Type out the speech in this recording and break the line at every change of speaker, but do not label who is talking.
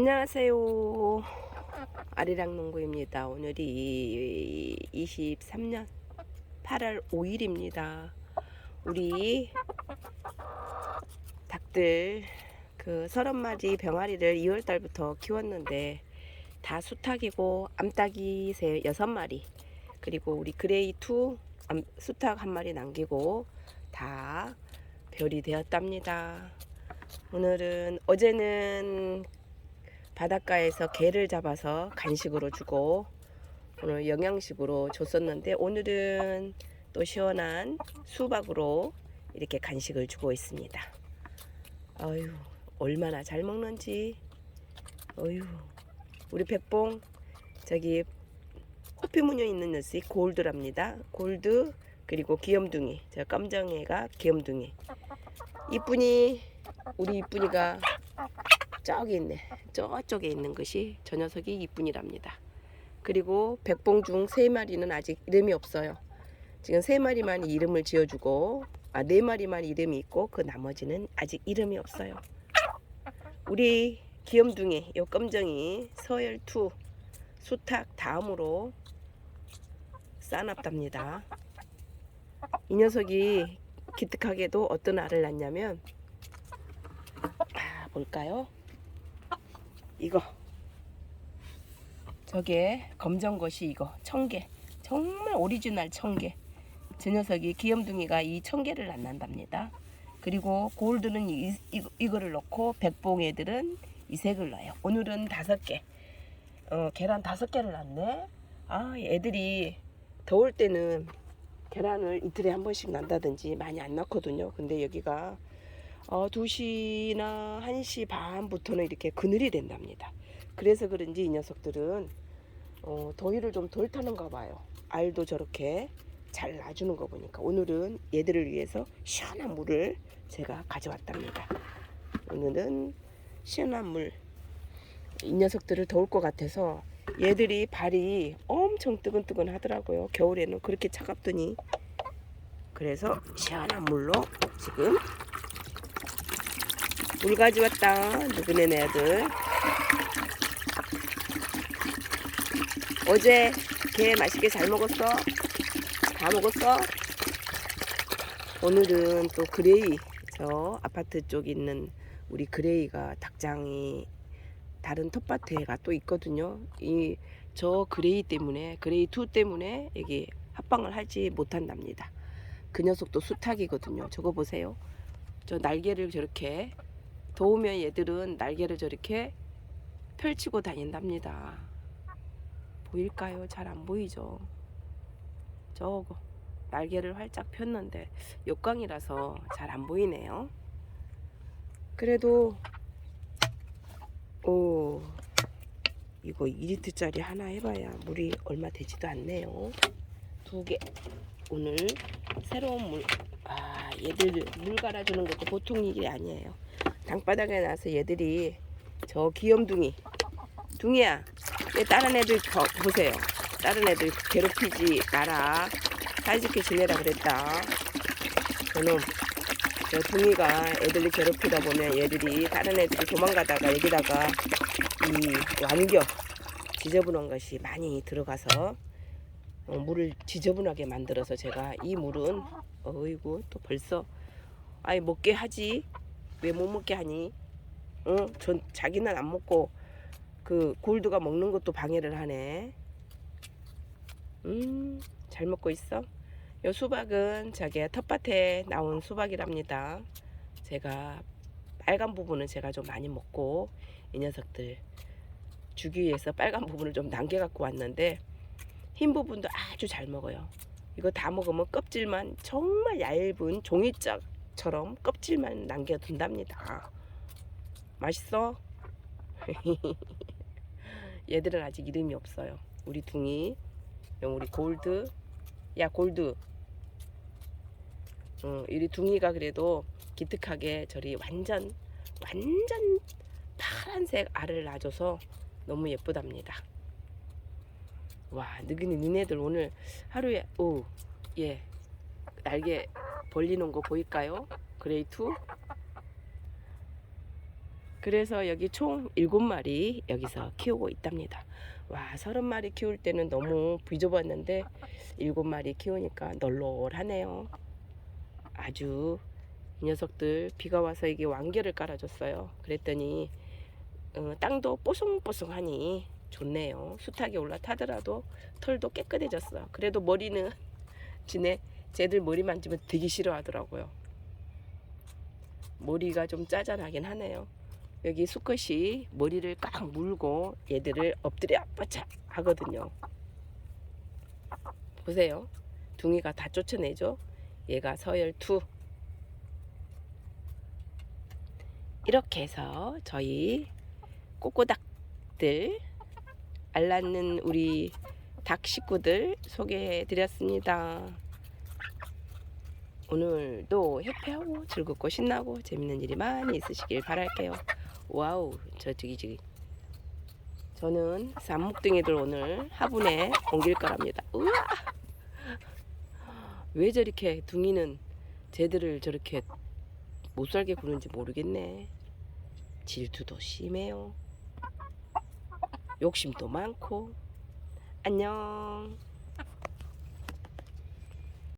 안녕하세요. 아리랑 농구입니다. 오늘이 23년 8월 5일입니다. 우리 닭들 그 서른 마리 병아리를 2월 달부터 키웠는데 다 수탉이고 암탉이 세 여섯 마리 그리고 우리 그레이 투 암, 수탉 한 마리 남기고 다 별이 되었답니다. 오늘은 어제는 바닷가에서 게를 잡아서 간식으로 주고 오늘 영양식으로 줬었는데 오늘은 또 시원한 수박으로 이렇게 간식을 주고 있습니다. 어휴 얼마나 잘 먹는지. 어휴 우리 백봉 저기 코피 무늬 있는 녀석이 골드랍니다. 골드 그리고 귀염둥이. 저 깜정이가 귀염둥이. 이쁜이 우리 이쁜이가 저기 있네. 저쪽에 있는 것이 저 녀석이 이쁜이랍니다. 그리고 백봉 중 세 마리는 아직 이름이 없어요. 지금 세 마리만 이름을 지어주고 아 네 마리만 이름이 있고 그 나머지는 아직 이름이 없어요. 우리 귀염둥이 요 검정이 서열투 수탉 다음으로 싸납답니다. 이 녀석이 기특하게도 어떤 알을 낳냐면 아, 볼까요? 이거. 저게 검정 것이 이거. 청개 정말 오리지널 청개 저 녀석이 귀염둥이가 이 청개를 낳는답니다. 그리고 골드는 이, 이, 이거를 넣고 백봉 애들은 이 색을 넣어요. 오늘은 다섯 개. 어, 계란 다섯 개를 낳네. 아 애들이 더울 때는 계란을 이틀에 한 번씩 난다든지 많이 안 낳거든요. 근데 여기가 어, 2시나 1시 반부터는 이렇게 그늘이 된답니다. 그래서 그런지 이 녀석들은 어, 더위를 좀 덜 타는가 봐요. 알도 저렇게 잘 놔주는 거 보니까 오늘은 얘들을 위해서 시원한 물을 제가 가져왔답니다. 오늘은 시원한 물. 이 녀석들을 더울 것 같아서 얘들이 발이 엄청 뜨근뜨근 하더라고요. 겨울에는 그렇게 차갑더니 그래서 시원한 물로 지금 물 가져왔다. 누구네 애들. 어제 개 맛있게 잘 먹었어? 다 먹었어? 오늘은 또 그레이 저 아파트 쪽 있는 우리 그레이가 닭장이 다른 텃밭에가 또 있거든요. 이 저 그레이 때문에 그레이 투 때문에 여기 합방을 하지 못한답니다. 그 녀석도 수탉이거든요. 저거 보세요. 저 날개를 저렇게 더우면 얘들은 날개를 저렇게 펼치고 다닌답니다. 보일까요? 잘 안 보이죠? 저거 날개를 활짝 폈는데 역광이라서 잘 안 보이네요. 그래도 오 이거 2리터짜리 하나 해봐야 물이 얼마 되지도 않네요. 두 개. 오늘 새로운 물. 아 얘들 물 갈아주는 것도 보통 일이 아니에요. 땅바닥에 나서 얘들이 저 귀염둥이 둥이야 얘 다른 애들 거, 보세요. 다른 애들 괴롭히지 마라. 사이좋게 지내라 그랬다. 저놈 저 둥이가 애들이 괴롭히다 보면 얘들이 다른 애들이 도망가다가 여기다가 이 완겨 지저분한 것이 많이 들어가서 어, 물을 지저분하게 만들어서 제가 이 물은 어이구 또 벌써 아이 먹게 하지 왜 못 먹게 하니? 어? 전 자기는 안 먹고 그 골드가 먹는 것도 방해를 하네. 음, 잘 먹고 있어. 요 수박은 저기 텃밭에 나온 수박이랍니다. 제가 빨간 부분은 제가 좀 많이 먹고 이 녀석들 주기 위해서 빨간 부분을 좀 남겨 갖고 왔는데 흰 부분도 아주 잘 먹어요. 이거 다 먹으면 껍질만 정말 얇은 종이짝 처럼 껍질만 남겨둔답니다. 맛있어? 얘들은 아직 이름이 없어요. 우리 둥이, 우리 골드, 야 골드. 어, 우리 둥이가 그래도 기특하게 저리 완전 완전 파란색 알을 낳아줘서 너무 예쁘답니다. 와, 느기니 니네들 오늘 하루에 오, 예, 날개 벌리는 거 보일까요? 그레이 투 그래서 여기 총 7마리 여기서 키우고 있답니다. 와, 30마리 키울 때는 너무 비좁았는데 7마리 키우니까 널널하네요. 아주 이 녀석들 비가 와서 이게 완결을 깔아줬어요. 그랬더니 어, 땅도 뽀송뽀송하니 좋네요. 수탉이 올라타더라도 털도 깨끗해졌어. 그래도 머리는 지네 쟤들 머리 만지면 되게 싫어하더라고요. 머리가 좀 짜잘하긴 하네요. 여기 수컷이 머리를 꽉 물고 얘들을 엎드려 뻗쳐 하거든요. 보세요. 둥이가 다 쫓아내죠. 얘가 서열투. 이렇게 해서 저희 꼬꼬닭들 알 낳는 우리 닭 식구들 소개해 드렸습니다. 오늘도 해피하고 즐겁고 신나고 재밌는 일이 많이 있으시길 바랄게요. 와우, 저 저기 저기. 저는 쌈목둥이들 오늘 화분에 옮길 거랍니다. 우와! 왜 저렇게 둥이는 쟤들을 저렇게 못 살게 구는지 모르겠네. 질투도 심해요. 욕심도 많고. 안녕.